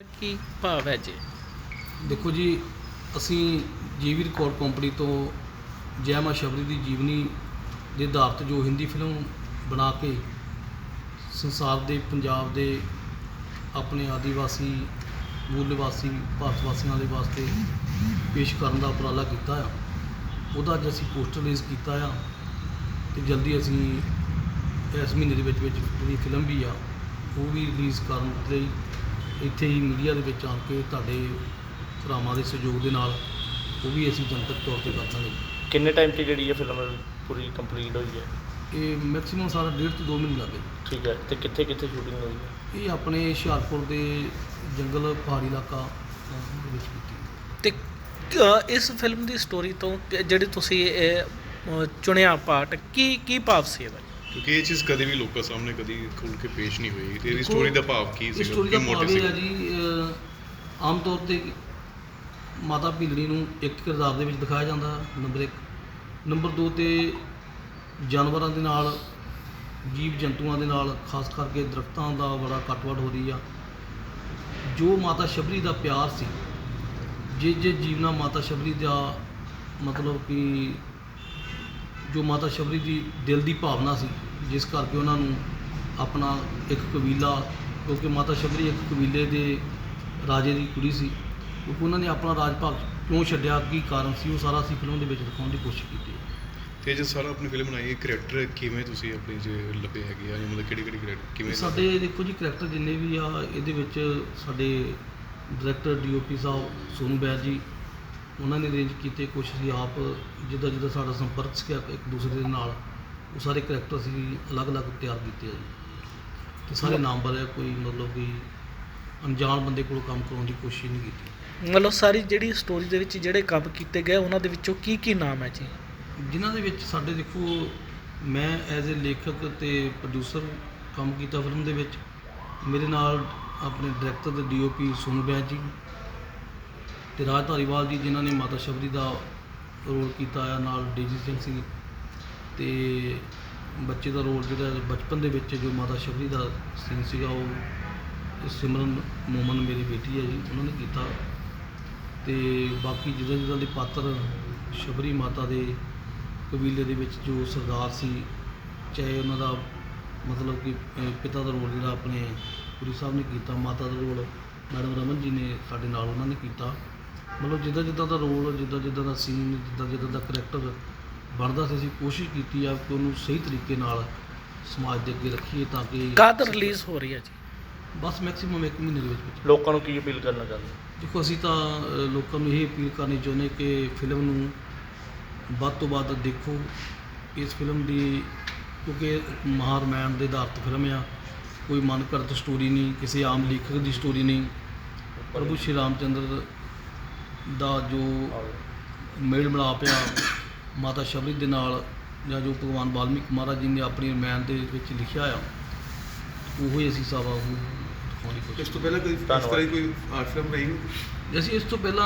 ਕੀ ਭਾਵ ਹੈ ਜੀ? ਦੇਖੋ ਜੀ, ਅਸੀਂ ਜੀਵੀ ਰਿਕਾਰਡ ਕੰਪਨੀ ਤੋਂ ਜੈਮਾ ਸ਼ਬਰੀ ਦੀ ਜੀਵਨੀ ਦੇ ਆਧਾਰ ਤੇ ਜੋ ਹਿੰਦੀ ਫਿਲਮ ਬਣਾ ਕੇ ਸੰਸਾਰ ਦੇ, ਪੰਜਾਬ ਦੇ ਆਪਣੇ ਆਦੀਵਾਸੀ ਮੂਲ ਨਿਵਾਸੀ ਭਾਰਤ ਵਾਸੀਆਂ ਦੇ ਵਾਸਤੇ ਪੇਸ਼ ਕਰਨ ਦਾ ਉਪਰਾਲਾ ਕੀਤਾ ਆ। ਉਹਦਾ ਅੱਜ ਅਸੀਂ ਪੋਸਟਰ ਰਿਲੀਜ਼ ਕੀਤਾ ਆ ਤੇ ਜਲਦੀ ਅਸੀਂ ਇਸ ਮਹੀਨੇ ਦੇ ਵਿੱਚ ਵਿੱਚ ਜਿਹੜੀ ਫਿਲਮ ਵੀ ਆ, ਉਹ ਵੀ ਰਿਲੀਜ਼ ਕਰਨ ਲਈ ਇੱਥੇ ਹੀ ਮੀਡੀਆ ਦੇ ਵਿੱਚ ਆਣ ਕੇ ਤੁਹਾਡੇ ਭਰਾਵਾਂ ਦੇ ਸਹਿਯੋਗ ਦੇ ਨਾਲ ਉਹ ਵੀ ਅਸੀਂ ਜਨਤਕ ਤੌਰ ਤੇ ਕਰ ਦਾਂਗੇ। ਕਿੰਨੇ ਟਾਈਮ 'ਚ ਜਿਹੜੀ ਇਹ ਫਿਲਮ ਪੂਰੀ ਕੰਪਲੀਟ ਹੋਈ ਹੈ? ਇਹ ਮੈਕਸਿਮਮ ਸਾਰਾ ਡੇਢ ਤੋਂ 2 ਮਹੀਨੇ ਲੱਗੇ ਠੀਕ ਹੈ ਤੇ ਕਿੱਥੇ ਕਿੱਥੇ ਸ਼ੂਟਿੰਗ ਹੋਈ ਹੈ? ਇਹ ਆਪਣੇ ਹੁਸ਼ਿਆਰਪੁਰ ਦੇ ਜੰਗਲ ਪਹਾੜੀ ਇਲਾਕਾ ਅਹ, ਵਿੱਚ ਕੀਤੀ ਤੇ ਅ, ਇਸ ਫਿਲਮ ਦੀ ਸਟੋਰੀ ਤੋਂ ਕਿ ਜਿਹੜੀ ਤੁਸੀਂ ਇਹ ਅ, ਚੁਣਿਆ ਪਾਰਟ ਕੀ ਕੀ ਭਾਵ ਸੀ ਇਹਦਾ? ਕਿਉਂਕਿ ਇਹ ਚੀਜ਼ ਕਦੇ ਵੀ ਲੋਕਾਂ ਸਾਹਮਣੇ ਕਦੀ ਖੁੱਲ ਕੇ ਪੇਸ਼ ਨਹੀਂ ਹੋਈ ਤੇ ਇਹਦੀ ਦੇਖੋ, ਸਟੋਰੀ ਦਾ ਭਾਵ ਕੀ ਸੀ ਸਟੋਰੀ ਦਾ ਭਾਵ ਇਹ ਹੈ ਜੀ ਅਹ, ਆਮ ਤੌਰ ਤੇ ਮਾਤਾ ਭੀਲੜੀ ਨੂੰ ਇੱਕ ਕਿਰਦਾਰ ਦੇ ਵਿੱਚ ਦਿਖਾਇਆ ਜਾਂਦਾ ਨੰਬਰ 1 ਨੰਬਰ 2 ਤੇ ਜਾਨਵਰਾਂ ਦੇ ਨਾਲ ਜੀਵ ਜੰਤੂਆਂ ਦੇ ਨਾਲ ਖਾਸ ਕਰਕੇ ਦਰਖਤਾਂ ਦਾ ਬੜਾ ਕੱਟਵੜ ਹੋ ਰਹੀ ਆ। ਜੋ ਮਾਤਾ ਸ਼ਬਰੀ ਦਾ ਪਿਆਰ ਸੀ ਜੇ ਜੇ ਜੀਵਨਾ ਮਾਤਾ ਸ਼ਬਰੀ ਦਾ ਮਤਲਬ ਕਿ ਜੋ ਮਾਤਾ ਸ਼ਬਰੀ ਦੀ ਦਿਲ ਦੀ ਭਾਵਨਾ ਸੀ ਜਿਸ ਕਰਕੇ ਉਹਨਾਂ ਨੂੰ ਆਪਣਾ ਇੱਕ ਕਬੀਲਾ ਕਿਉਂਕਿ ਮਾਤਾ ਸ਼ਬਰੀ ਇੱਕ ਕਬੀਲੇ ਦੇ ਰਾਜੇ ਦੀ ਕੁੜੀ ਸੀ ਕਿਉਂਕਿ ਉਹਨਾਂ ਨੇ ਆਪਣਾ ਰਾਜ ਭਾਗ ਕਿਉਂ ਛੱਡਿਆ ਕੀ ਕਾਰਨ ਸੀ ਉਹ ਸਾਰਾ ਅਸੀਂ ਫਿਲਮ ਦੇ ਵਿੱਚ ਦਿਖਾਉਣ ਦੀ ਕੋਸ਼ਿਸ਼ ਕੀਤੀ ਹੈ। ਤੇ ਜੇ ਸਾਰਾ ਆਪਣੀ ਫਿਲਮ ਬਣਾਈ ਹੈ ਕਰੈਕਟਰ ਕਿਵੇਂ ਤੁਸੀਂ ਆਪਣੀ ਜੇ ਲੱਭੇ ਹੈਗੇ ਆ ਜਾਂ ਮਤਲਬ ਕਿਹੜੀ ਕਿਹੜੀ ਕਰੈਕਟਰ ਕਿਵੇਂ ਸਾਡੇ ਦੇਖੋ ਜੀ ਕਰੈਕਟਰ ਜਿੰਨੇ ਵੀ ਆ ਇਹਦੇ ਵਿੱਚ ਸਾਡੇ ਡਾਇਰੈਕਟਰ ਡੀਓਪੀ ਸਾਹਿਬ ਸੋਨੂ ਬੈਦ ਜੀ ਉਹਨਾਂ ਨੇ ਅਰੇਂਜ ਕੀਤੇ ਕੁਛ ਅਸੀਂ ਆਪ ਜਿੱਦਾਂ ਜਿੱਦਾਂ ਸਾਡਾ ਸੰਪਰਕ ਸੀ ਇੱਕ ਦੂਸਰੇ ਦੇ ਨਾਲ। ਉਹ ਸਾਰੇ ਕਰੈਕਟਰ ਅਸੀਂ ਅਲੱਗ-ਅਲੱਗ ਤਿਆਰ ਕੀਤੇ ਆ ਜੀ। ਤੇ ਸਾਰੇ ਨਾਮਵਰ ਹੈ ਕੋਈ ਮਤਲਬ ਕਿ ਅਣਜਾਣ ਬੰਦੇ ਕੋਲ ਕੰਮ ਕਰਾਉਣ ਦੀ ਕੋਸ਼ਿਸ਼ ਨਹੀਂ ਕੀਤੀ। ਮਤਲਬ ਸਾਰੀ ਜਿਹੜੀ ਸਟੋਰੀ ਦੇ ਵਿੱਚ ਜਿਹੜੇ ਕੰਮ ਕੀਤੇ ਗਏ ਉਹਨਾਂ ਦੇ ਵਿੱਚੋਂ ਕੀ ਕੀ ਨਾਮ ਹੈ ਜੀ? ਜਿਨ੍ਹਾਂ ਦੇ ਵਿੱਚ ਸਾਡੇ ਦੇਖੋ ਮੈਂ ਐਜ਼ ਅ ਲੇਖਕ ਤੇ ਪ੍ਰੋਡਿਊਸਰ ਕੰਮ ਕੀਤਾ ਫਿਲਮ ਦੇ ਵਿੱਚ। ਮੇਰੇ ਨਾਲ ਆਪਣੇ ਡਾਇਰੈਕਟਰ ਤੇ ਡੀਓਪੀ ਸੋਨੂ ਬੈਦ ਜੀ ਤੇ ਰਾਜ ਧਾਰੀਵਾਲ ਜੀ ਜਿਨ੍ਹਾਂ ਨੇ ਮਾਤਾ ਸ਼ਬਰੀ ਦਾ ਰੋਲ ਕੀਤਾ ਆ ਨਾਲ ਡੇਜੀ ਸਿੰਘ ਸੀ। ਅਤੇ ਬੱਚੇ ਦਾ ਰੋਲ ਜਿਹੜਾ ਬਚਪਨ ਦੇ ਵਿੱਚ ਜੋ ਮਾਤਾ ਸ਼ਬਰੀ ਦਾ ਸੀਨ ਸੀਗਾ, ਉਹ ਸਿਮਰਨ ਮੋਮਨ ਮੇਰੀ ਬੇਟੀ ਹੈ ਜੀ, ਉਹਨਾਂ ਨੇ ਕੀਤਾ। ਅਤੇ ਬਾਕੀ ਜਿੱਦਾਂ ਜਿੱਦਾਂ ਦੇ ਪਾਤਰ ਸ਼ਬਰੀ ਮਾਤਾ ਦੇ ਕਬੀਲੇ ਦੇ ਵਿੱਚ ਜੋ ਸਰਦਾਰ ਸੀ, ਚਾਹੇ ਉਹਨਾਂ ਦਾ ਮਤਲਬ ਕਿ ਪਿਤਾ ਦਾ ਰੋਲ ਜਿਹੜਾ ਆਪਣੇ ਪੁਰੀ ਸਾਹਿਬ ਨੇ ਕੀਤਾ, ਮਾਤਾ ਦਾ ਰੋਲ ਮੈਡਮ ਰਮਨ ਜੀ ਨੇ ਸਾਡੇ ਨਾਲ ਉਹਨਾਂ ਨੇ ਕੀਤਾ। ਮਤਲਬ ਜਿੱਦਾਂ ਜਿੱਦਾਂ ਦਾ ਰੋਲ, ਜਿੱਦਾਂ ਜਿੱਦਾਂ ਦਾ ਸੀਨ ਜਿੱਦਾਂ ਜਿੱਦਾਂ ਦਾ ਕਰੈਕਟਰ ਬਣਦਾ ਸੀ ਅਸੀਂ ਕੋਸ਼ਿਸ਼ ਕੀਤੀ ਆ ਕਿ ਉਹਨੂੰ ਸਹੀ ਤਰੀਕੇ ਨਾਲ ਸਮਾਜ ਦੇ ਅੱਗੇ ਰੱਖੀਏ ਤਾਂ ਕਿ ਕਦ ਰਿਲੀਜ਼ ਹੋ ਰਹੀ ਹੈ ਜੀ? ਬਸ ਮੈਕਸਿਮਮ ਇੱਕ ਮਹੀਨੇ ਦੇ ਵਿੱਚ ਵਿੱਚ। ਲੋਕਾਂ ਨੂੰ ਕੀ ਅਪੀਲ ਕਰਨਾ ਚਾਹੁੰਦੇ ਦੇਖੋ ਅਸੀਂ ਤਾਂ ਅ, ਲੋਕਾਂ ਨੂੰ ਇਹ ਅਪੀਲ ਕਰਨੀ ਚਾਹੁੰਦੇ ਕਿ ਫਿਲਮ ਨੂੰ ਵੱਧ ਤੋਂ ਵੱਧ ਦੇਖੋ। ਇਸ ਫਿਲਮ ਦੀ ਕਿਉਂਕਿ ਮਹਾਰਮੈਨ ਦੇ ਆਧਾਰਿਤ ਫਿਲਮ ਆ। ਕੋਈ ਮਨ ਕਰਤ ਸਟੋਰੀ ਨਹੀਂ ਕਿਸੇ ਆਮ ਲੇਖਕ ਦੀ ਸਟੋਰੀ ਨਹੀਂ। ਪ੍ਰਭੂ ਸ਼੍ਰੀ ਰਾਮਚੰਦਰ ਦਾ ਜੋ ਮੇਲ ਮਿਲਾਪ ਆ ਮਾਤਾ ਸ਼ਬਰੀ ਦੇ ਨਾਲ ਜਾਂ ਜੋ ਭਗਵਾਨ ਵਾਲਮੀਕ ਮਹਾਰਾਜ ਜੀ ਨੇ ਆਪਣੀ ਰਮਾਇਣ ਦੇ ਵਿੱਚ ਲਿਖਿਆ ਆ ਉਹੋ ਹੀ ਅਸੀਂ ਸਾਵਾ ਉਹ ਦਿਖਾਉਣ ਦੀ ਕੋਸ਼ਿਸ਼ ਇਸ ਤੋਂ ਪਹਿਲਾਂ ਕਦੀ ਇਸ ਤਰ੍ਹਾਂ ਦੀ ਕੋਈ ਆਰਟ ਫਿਲਮ ਰਹੀ? ਅਸੀਂ ਇਸ ਤੋਂ ਪਹਿਲਾਂ